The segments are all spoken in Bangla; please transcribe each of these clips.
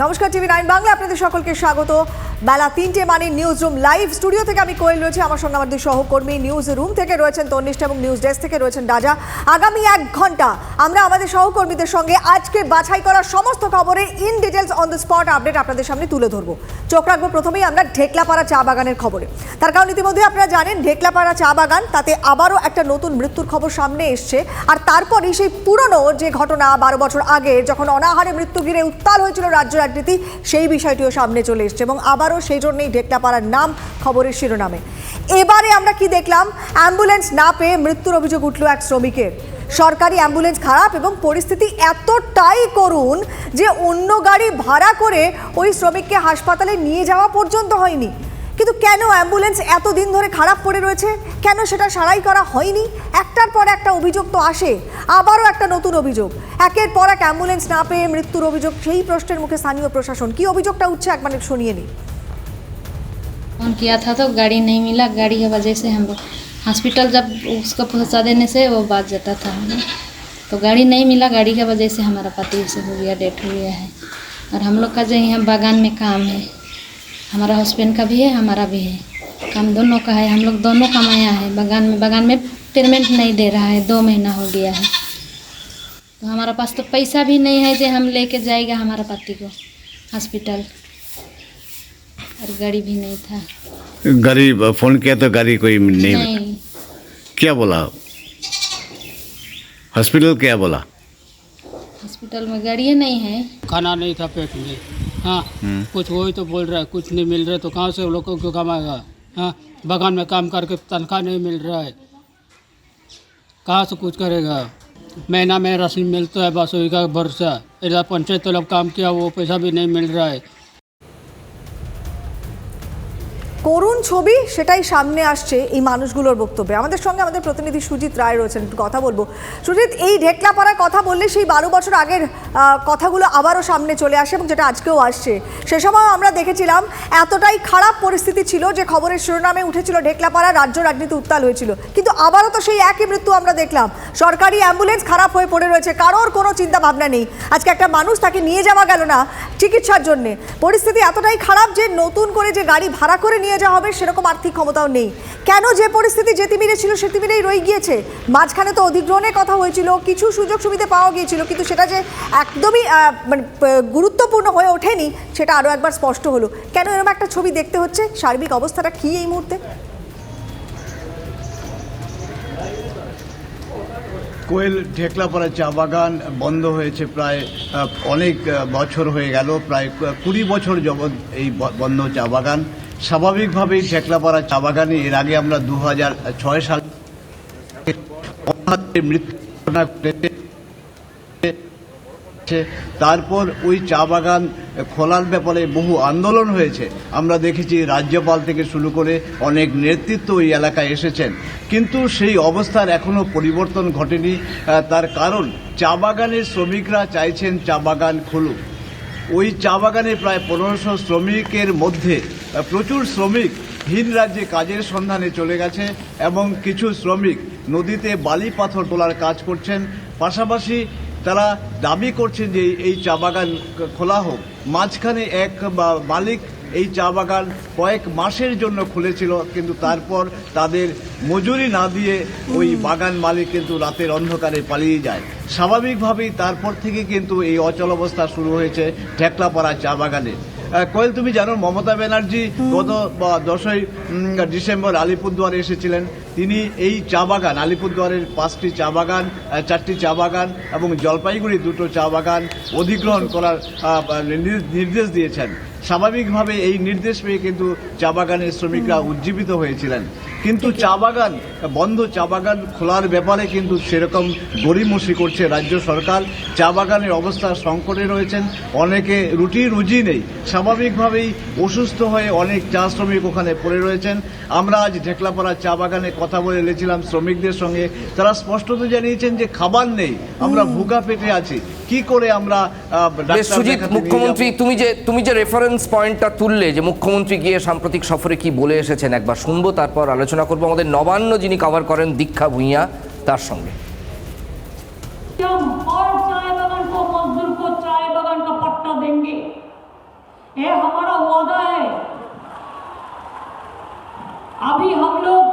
নমস্কার, টিভি নাইন বাংলা, আপনাদের সকলকে স্বাগত। বেলা তিনটে মানে নিউজ রুম লাইভ। স্টুডিও থেকে আমি কোয়েল রয়েছে, আমার সঙ্গে আমাদের সহকর্মী নিউজ রুম থেকে রয়েছেন তন্নিষ্ঠা এবং নিউজ ডেস্ক থেকে রয়েছেন রাজা। আগামী এক ঘণ্টা আমরা আমাদের সহকর্মীদের সঙ্গে আজকে বাছাই করা সমস্ত খবরের in details on the spot update আপনাদের সামনে তুলে ধরবো। চোখ রাখব প্রথমেই আমরা ঢেকলাপাড়া চা বাগানের খবরে। তার কারণ ইতিমধ্যে আপনারা জানেন, ঢেকলাপাড়া চা বাগান, তাতে আবারও একটা নতুন মৃত্যুর খবর সামনে এসছে। আর তারপরই সেই পুরনো যে ঘটনা বারো বছর আগে, যখন অনাহারে মৃত্যু ঘিরে উত্তাল হয়েছিল রাজ্য রাজনীতি সেই বিষয়টিও সামনে চলে এসছে এবং আবারও সেই জন্যই ঢেকটাপাড়ার নাম, খবরের শিরোনামে। এবারে আমরা কি দেখলাম? অ্যাম্বুলেন্স না পেয়ে মৃত্যুর অভিযোগ উঠল এক শ্রমিকের। সরকারি অ্যাম্বুলেন্স খারাপ এবং পরিস্থিতি এতটাই করুন যে অন্য গাড়ি ভাড়া করে ওই শ্রমিককে হাসপাতালে নিয়ে যাওয়া পর্যন্ত হয়নি। কিন্তু কেন অ্যাম্বুলেন্স এতদিন ধরে খারাপ পড়ে রয়েছে কেন সেটা সারাই করা হয়নি একটার পর একটা অভিযোগ তো আসে আবারও একটা নতুন অভিযোগ একের পর এক অ্যাম্বুলেন্স না পেয়ে মৃত্যুর অভিযোগ সেই প্রশ্নের মুখে স্থানীয় প্রশাসন কি অভিযোগটা উঠছে এক মানে শুনিয়ে নিই फोन किया था तो गाड़ी नहीं मिला गाड़ी की वजह से हम लोग हॉस्पिटल जब उसको पहुंचा देने से वो बात जाता था तो गाड़ी नहीं मिला गाड़ी की वजह से हमारा पति से हो गया डेथ हो गया है और हम लोग का जो यहाँ बागान में काम है हमारा हस्बैंड का भी है हमारा भी है। काम दोनों का है हम लोग दोनों कमाया है। बगान में बागान में पेमेंट नहीं दे रहा है दो महीना हो गया है। तो हमारा पास तो पैसा भी नहीं है जो हम लेके जाएगा हमारा पति को हॉस्पिटल और गाड़ी भी नहीं था। गाड़ी फ़ोन किया तो गाड़ी कोई नहीं, नहीं। क्या बोला? हॉस्पिटल क्या बोला? हॉस्पिटल में गाड़ी नहीं है। खाना नहीं था पेट में। हाँ कुछ वही तो बोल रहा है कुछ नहीं मिल रहा है तो कहाँ से लोगों को कमाएगा हाँ बगान में काम करके तनख्वाह नहीं मिल रहा है। कहाँ से कुछ करेगा? महीना में राशन मिलता है बस वही का भरोसा। इधर पंचायत तलब काम किया वो पैसा भी नहीं मिल रहा है। করুণ ছবি সেটাই সামনে আসছে এই মানুষগুলোর বক্তব্যে। আমাদের সঙ্গে আমাদের প্রতিনিধি সুজিত রায় রয়েছেন, একটু কথা বলব। সুজিত, এই ঢেকলাপাড়ার কথা বললে সেই বারো বছর আগের কথাগুলো আবারও সামনে চলে আসে এবং যেটা আজকেও আসছে। সে সময় আমরা দেখেছিলাম এতটাই খারাপ পরিস্থিতি ছিল যে খবরের শিরোনামে উঠেছিল ঢেকলাপাড়া রাজ্য রাজনীতি উত্তাল হয়েছিল। কিন্তু আবারও তো সেই একই মৃত্যু আমরা দেখলাম। সরকারি অ্যাম্বুলেন্স খারাপ হয়ে পড়ে রয়েছে, কারোর কোনো চিন্তা ভাবনা নেই। আজকে একটা মানুষ তাকে নিয়ে যাওয়া গেল না চিকিৎসার জন্য। পরিস্থিতি এতটাই খারাপ যে নতুন করে যে গাড়ি ভাড়া করে নিয়ে যাওয়া হবে সেরকম আর্থিক ক্ষমতাও নেই। কেন যে পরিস্থিতি যে তিমিরে ছিল সে তিমিরেই রয়ে গিয়েছে। মাঝখানে তো অধিগ্রহণের কথা হয়েছিল, কিছু সুযোগ সুবিধা পাওয়া গিয়েছিল, কিন্তু সেটা যে একদমই মানে গুরুত্বপূর্ণ হয়ে ওঠেনি, সেটা আরও একবার স্পষ্ট হলো। কেন এরকম একটা ছবি দেখতে হচ্ছে? সার্বিক অবস্থাটা কী এই মুহূর্তে? কোয়েল ঢেকলাপাড়া চা বাগান বন্ধ হয়েছে প্রায় অনেক বছর হয়ে গেল, প্রায় কুড়ি বছর যাবৎ এই বন্ধ চা বাগান। স্বাভাবিকভাবেই ঢেকলাপাড়া চা বাগানে এর আগে আমরা দু হাজার ছয় সাল তারপর ওই চা বাগান খোলার ব্যাপারে বহু আন্দোলন হয়েছে। আমরা দেখেছি রাজ্যপাল থেকে শুরু করে অনেক নেতৃত্ব ওই এলাকায় এসেছেন। কিন্তু সেই অবস্থার এখনও পরিবর্তন ঘটেনি। তার কারণ চা বাগানের শ্রমিকরা চাইছেন চা বাগান খুলুক। ওই চা বাগানে প্রায় পনেরোশো শ্রমিকের মধ্যে প্রচুর শ্রমিক ভিন রাজ্যে কাজের সন্ধানে চলে গেছে এবং কিছু শ্রমিক নদীতে বালি পাথর তোলার কাজ করছেন। পাশাপাশি তারা দাবি করছেন যে এই চা বাগান খোলা হোক। মাঝখানে এক মালিক এই চা বাগান কয়েক মাসের জন্য খুলেছিল কিন্তু তারপর তাদের মজুরি না দিয়ে ওই বাগান মালিক কিন্তু রাতের অন্ধকারে পালিয়ে যায়। স্বাভাবিকভাবেই তারপর থেকে কিন্তু এই অচল অবস্থা শুরু হয়েছে ঠেকলাপাড়া চা বাগানে। কোয়েল, তুমি জানো, মমতা ব্যানার্জি গত দশই ডিসেম্বর আলিপুরদুয়ারে এসেছিলেন। তিনি এই চা বাগান, আলিপুরদুয়ারের পাঁচটি চা বাগান চারটি চা বাগান এবং জলপাইগুড়ি দুটো চা বাগান অধিগ্রহণ করার নির্দেশ দিয়েছেন। স্বাভাবিকভাবে এই নির্দেশ পেয়ে কিন্তু চা বাগানের শ্রমিকরা উজ্জীবিত হয়েছিলেন। কিন্তু চা বাগান বন্ধ চা বাগান খোলার ব্যাপারে কিন্তু সেরকম গড়িমসি করছে রাজ্য সরকার। চা বাগানের অবস্থা সংকটে রয়েছেন অনেকে রুটি রুজি নেই। স্বাভাবিকভাবেই অসুস্থ হয়ে অনেক চা শ্রমিক ওখানে পড়ে রয়েছেন। আমরা আজ ঢেকলাপাড়া চা বাগানে কথা বলে এলেছিলাম শ্রমিকদের সঙ্গে। তারা স্পষ্টত জানিয়েছেন যে খাবার নেই আমরা ভুগা পেটে আছি। কি করে আমরা সুজিত মুখ্যমন্ত্রী তুমি যে তুমি যে রেফারেন্স পয়েন্টটা তুললে যে মুখ্যমন্ত্রী গিয়ে সাম্প্রতিক সফরে কি বলে এসেছেন একবার শুনব তারপর আলোচনা করবো আমাদের নবান্ন যিনি কভার করেন দীক্ষা ভূঁইয়া তার সঙ্গে हम और चाय बागान को मजदूर को चाय बागान का पट्टा देंगे ये हमारा वादा है अभी हम लोग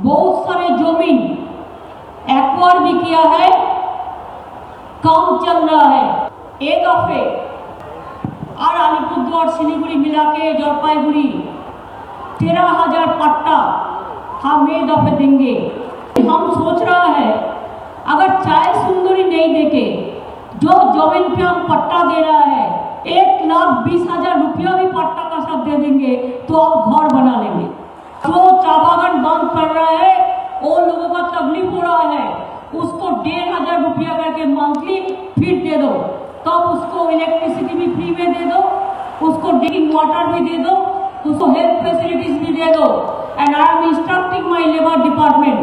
बहुत सारे जमीन एक्वायर भी किया है काम चल रहा है एक दफे और अलीपुरद्वार सिलीगुड़ी मिला के जलपाईगुड़ी तेरह हज़ार पट्टा हम एक दफे देंगे। हम सोच रहा है, अगर चाय सुंदरी नहीं देके जो ज़मीन पे हम पट्टा दे रहा है, एक लाख बीस हज़ार रुपया भी पट्टा का साथ दे देंगे तो आप घर बना लेंगे। जो चा बागान बंद कर रहा है, वो लोगों का तकलीफ़ हो रहा है, उसको डेढ़ हज़ार रुपया करके मंथली फिर दे दो। तब तो उसको इलेक्ट्रिसिटी भी फ्री में दे दो, उसको ड्रिंकिंग वाटर भी दे दो to so help facilities needed and I am instructing my labor department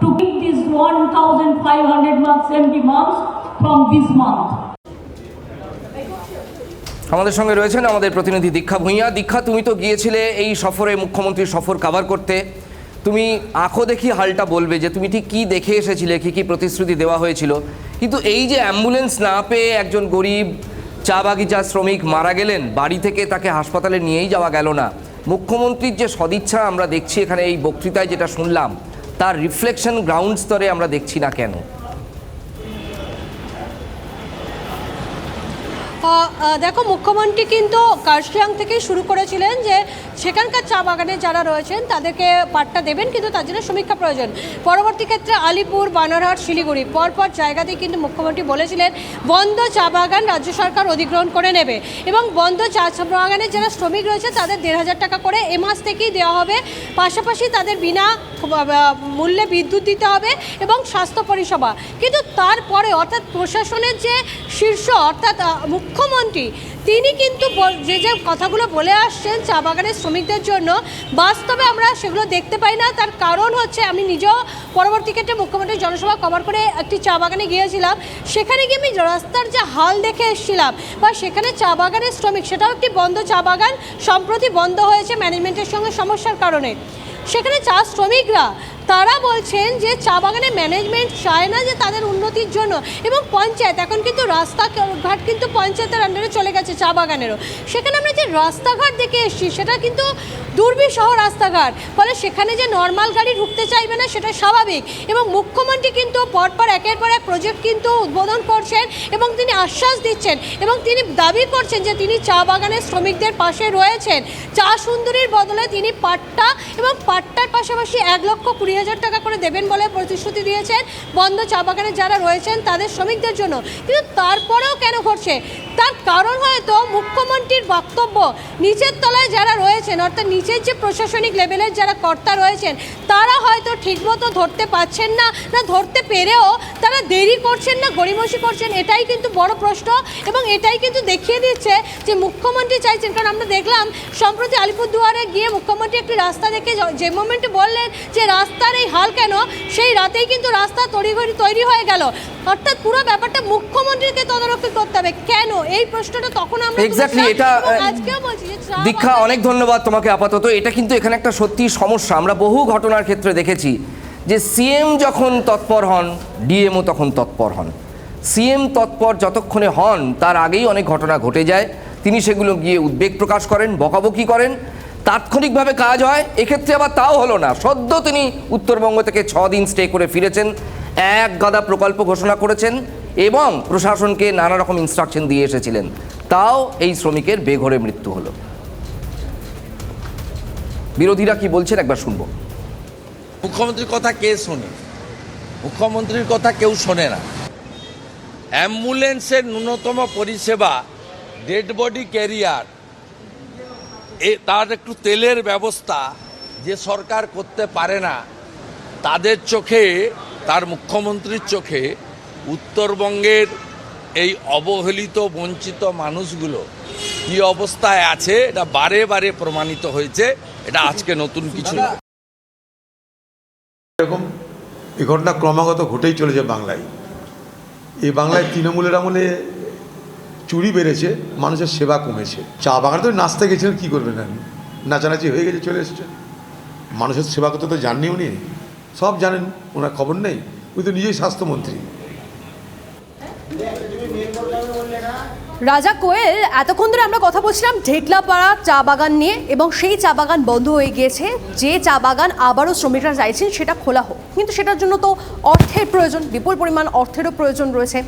to pick these 1500 marks empty marks from this month. আমাদের সঙ্গে রয়েছেন আমাদের প্রতিনিধি দীক্ষা ভূঁইয়া। দীক্ষা, তুমি তো গিয়েছিলে এই সফরে, মুখ্যমন্ত্রীর সফর কাভার করতে। তুমি আঁখো দেখি হালটা বলবে যে তুমি ঠিক কী দেখে এসেছিলে, কী কী প্রতিশ্রুতি দেওয়া হয়েছিল। কিন্তু এই যে অ্যাম্বুলেন্স না পেয়ে একজন গরিব চা বাগিচা শ্রমিক মারা গেলেন, বাড়ি থেকে তাকে হাসপাতালে নিয়েই যাওয়া গেল না। মুখ্যমন্ত্রীর যে সদিচ্ছা আমরা দেখছি এখানে এই বক্তৃতায় যেটা শুনলাম, তার রিফ্লেকশন গ্রাউন্ড স্তরে আমরা দেখছি না কেন? দেখো মুখ্যমন্ত্রী কিন্তু কার্শিয়াং থেকেই শুরু করেছিলেন যে সেখানকার চা বাগানে যারা রয়েছেন তাদেরকে পাট্টা দেবেন কিন্তু তার জন্য সমীক্ষা প্রয়োজন। পরবর্তী ক্ষেত্রে আলিপুর বানারহাট শিলিগুড়ি পরপর জায়গাতেই কিন্তু মুখ্যমন্ত্রী বলেছিলেন বন্ধ চা বাগান রাজ্য সরকার অধিগ্রহণ করে নেবে। এবং বন্ধ চা বাগানে যারা শ্রমিক রয়েছে তাদের দেড় হাজার টাকা করে এ মাস থেকেই দেওয়া হবে। পাশাপাশি তাদের বিনা মূল্যে বিদ্যুৎ দিতে হবে এবং স্বাস্থ্য পরিষেবা। কিন্তু তারপরে অর্থাৎ প্রশাসনের যে শীর্ষ অর্থাৎ আহ, মুখ্যমন্ত্রী, তিনি কিন্তু যে যে কথাগুলো বলে আসছেন চা বাগানের শ্রমিকদের জন্য, বাস্তবে আমরা সেগুলো দেখতে পাই না। তার কারণ হচ্ছে, আমি নিজেও পরবর্তী ক্ষেত্রে মুখ্যমন্ত্রীর জনসভা কভার করে একটি চা বাগানে গিয়েছিলাম। সেখানে গিয়ে আমি রাস্তার যে হাল দেখে এসেছিলাম বা সেখানে চা বাগানের শ্রমিক, সেটাও একটি বন্ধ চা বাগান, সম্প্রতি বন্ধ হয়েছে ম্যানেজমেন্টের সঙ্গে সমস্যার কারণে। সেখানে চা শ্রমিকরা তারা বলছেন যে চা বাগানের ম্যানেজমেন্ট চায় না যে তাদের উন্নতির জন্য। এবং পঞ্চায়েত, এখন কিন্তু রাস্তাঘাট কিন্তু পঞ্চায়েতের আন্ডারে চলে গেছে চা বাগানেরও। সেখানে আমরা যে রাস্তাঘাট দেখে এসেছি, সেটা কিন্তু দুর্বিসহ রাস্তাঘাট। ফলে সেখানে যে নর্মাল গাড়ি ঢুকতে চাইবে না, সেটা স্বাভাবিক। এবং মুখ্যমন্ত্রী কিন্তু পরপর একের পর এক প্রজেক্ট কিন্তু উদ্বোধন করছেন এবং তিনি আশ্বাস দিচ্ছেন এবং তিনি দাবি করছেন যে তিনি চা বাগানের শ্রমিকদের পাশে রয়েছেন। চা সুন্দরীর বদলে তিনি পাট্টা এবং পাট্টার পাশাপাশি এক লক্ষ কুড়ি হাজার টাকা করে দেবেন বলে প্রতিশ্রুতি দিয়েছেন বন্ধ চা বাগানে যারা রয়েছেন তাদের শ্রমিকদের জন্য। কিন্তু তারপরেও কেন ঘটছে? তার কারণ হয়তো মুখ্যমন্ত্রীর বক্তব্য, নিচের তলায় যারা রয়েছেন, অর্থাৎ নিচের যে প্রশাসনিক লেভেলের যারা কর্তা রয়েছেন, তারা হয়তো ঠিকমতো ধরতে পারছেন না না ধরতে পেরেও তারা দেরি করছেন না, গড়িমসি করছেন, এটাই কিন্তু বড় প্রশ্ন এবং এটাই কিন্তু দেখিয়ে দিচ্ছে যে মুখ্যমন্ত্রী চাইছেন। কারণ আমরা দেখলাম, সম্প্রতি আলিপুরদুয়ারে গিয়ে মুখ্যমন্ত্রী একটি রাস্তা দেখে যে মোমেন্টে বললেন যে রাস্তার এই হাল কেন? সেই রাতেই কিন্তু রাস্তা তড়িঘড়ি তৈরি হয়ে গেল। অর্থাৎ পুরো ব্যাপারটা মুখ্যমন্ত্রীকে তদারকি করতে হবে। কেন? এই প্রশ্নটা তখন আমরা তুলেছিলাম এটা, আজকেও বলছি দীক্ষা অনেক ধন্যবাদ তোমাকে আপাতত। এটা কিন্তু এখানে একটা সত্যি সমস্যা। আমরা বহু ঘটনার ক্ষেত্রে দেখেছি যে সিএম যখন তৎপর হন ডিএমও তখন তৎপর হন। সিএম তৎপর যতক্ষণে হন তার আগেই অনেক ঘটনা ঘটে যায়। তিনি সেগুলো গিয়ে উদ্বেগ প্রকাশ করেন বকাবকি করেন। তাৎক্ষণিকভাবে কাজ হয়, এক্ষেত্রে আবার তাও হলো না। সদ্য তিনি উত্তরবঙ্গ থেকে ছ দিন স্টে করে ফিরেছেন, এক গাদা প্রকল্প ঘোষণা করেছেন এবং প্রশাসনকে নানা রকম ইনস্ট্রাকশন দিয়ে এসেছিলেন। তাও এই শ্রমিকের বেঘরে মৃত্যু হলো। বিরোধীরা কি বলছেন একবার শুনব। মুখ্যমন্ত্রীর কথা কে শোনে? মুখ্যমন্ত্রীর কথা কেউ শোনে না। অ্যাম্বুলেন্সের ন্যূনতম পরিষেবা ডেড বডি ক্যারিয়ার এ তার একটু তেলের ব্যবস্থা যে সরকার করতে পারে না, তাদের চোখে, তার মুখ্যমন্ত্রীর চোখে উত্তরবঙ্গের এই অবহেলিত, বঞ্চিত মানুষগুলো কি অবস্থায় আছে, এটা বারে বারে প্রমাণিত হয়েছে, এটা আজকে নতুন কিছু এরকম এই ঘটনা ক্রমাগত ঘটেই চলেছে বাংলায়। এই বাংলায় তৃণমূলের আমলে চুরি বেড়েছে, মানুষের সেবা কমেছে। চা বাগানে তো নাচতে গেছিলেন, কী করবেন আপনি? নাচানাচি হয়ে গেছে, চলে এসছে। মানুষের সেবা করতে তো জাননি উনি? সব জানেন, ওনার খবর নেই। উনি তো নিজেই স্বাস্থ্যমন্ত্রী। রাজা কোয়েল, এতক্ষণ ধরে আমরা কথা বলছিলাম ঢেকলাপাড়া চা বাগান নিয়ে, এবং সেই চা বাগান বন্ধ হয়ে গিয়েছে। যে চা বাগান আবারও শ্রমিকরা চাইছেন, সেটা খোলা হোক। কিন্তু সেটার জন্য তো অর্থের প্রয়োজন, বিপুল পরিমাণ অর্থেরও প্রয়োজন রয়েছে।